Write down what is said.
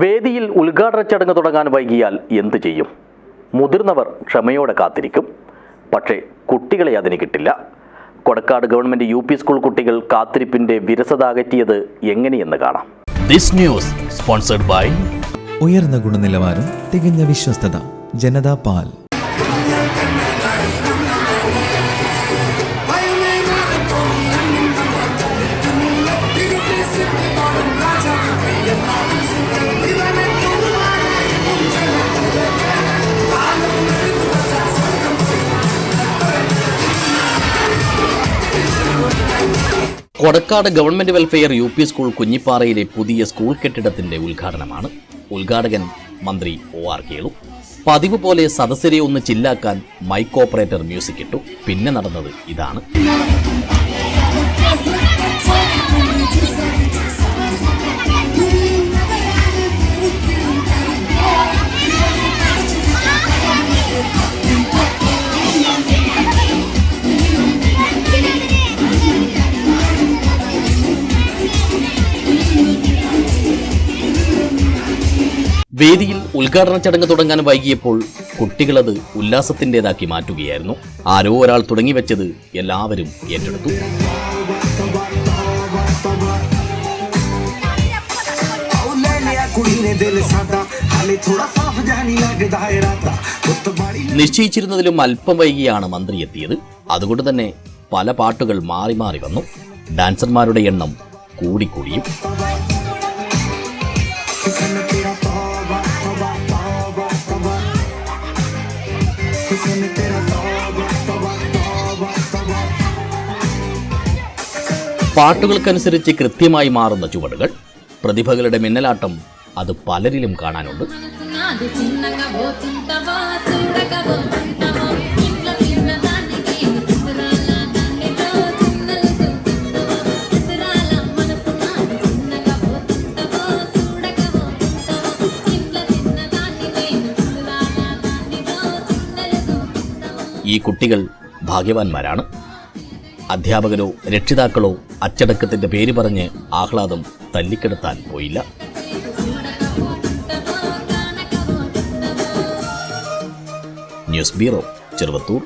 വേദിയിൽ ഉദ്ഘാടന ചടങ്ങ് തുടങ്ങാൻ വൈകിയാൽ എന്തു ചെയ്യും? മുതിർന്നവർ ക്ഷമയോടെ കാത്തിരിക്കും. പക്ഷേ കുട്ടികളെ അതിന് കിട്ടില്ല. Kodakkad government U P school കുട്ടികൾ കാത്തിരിപ്പിന്റെ വിരസത അകറ്റിയത് എങ്ങനെയെന്ന് കാണാം. ദിസ് ന്യൂസ് സ്പോൺസർഡ് ബൈ ഉയർന്ന ഗുണനിലവാരം തികഞ്ഞ വിശ്വസ്തത ജനതാ പാൽ. Kodakkad government welfare U P school കുഞ്ഞിപ്പാറയിലെ പുതിയ സ്കൂൾ കെട്ടിടത്തിന്റെ ഉദ്ഘാടനമാണ്. ഉദ്ഘാടകൻ മന്ത്രി ഒ ആർ കേളു. പതിവ് പോലെ സദസ്സരെ ഒന്ന് ചില്ലാക്കാൻ മൈക്ക് ഓപ്പറേറ്റർ മ്യൂസിക് ഇട്ടു. പിന്നെ നടന്നത് ഇതാണ്. വേദിയിൽ ഉദ്ഘാടന ചടങ്ങ് തുടങ്ങാൻ വൈകിയപ്പോൾ കുട്ടികളത് ഉല്ലാസത്തിന്റെതാക്കി മാറ്റുകയായിരുന്നു. ആരോ ഒരാൾ തുടങ്ങി വെച്ചത് എല്ലാവരും ഏറ്റെടുത്തു. നിശ്ചയിച്ചിരുന്നതിലും അല്പം വൈകിയാണ് മന്ത്രി എത്തിയത്. അതുകൊണ്ട് തന്നെ പല പാട്ടുകൾ മാറി മാറി വന്നു. ഡാൻസർമാരുടെ എണ്ണം കൂടിക്കൂടിയും. പാട്ടുകൾക്കനുസരിച്ച് കൃത്യമായി മാറുന്ന ചുവടുകൾ പ്രതിഭകളുടെ മിന്നലാട്ടം അത് പലരിലും കാണാനുണ്ട്. ഈ കുട്ടികൾ ഭാഗ്യവാന്മാരാണ്. അധ്യാപകരോ രക്ഷിതാക്കളോ അച്ചടക്കത്തിന്റെ പേര് പറഞ്ഞ് ആഹ്ലാദം തല്ലിക്കെടുത്താൻ പോയില്ല. News bureau Cheruvathur.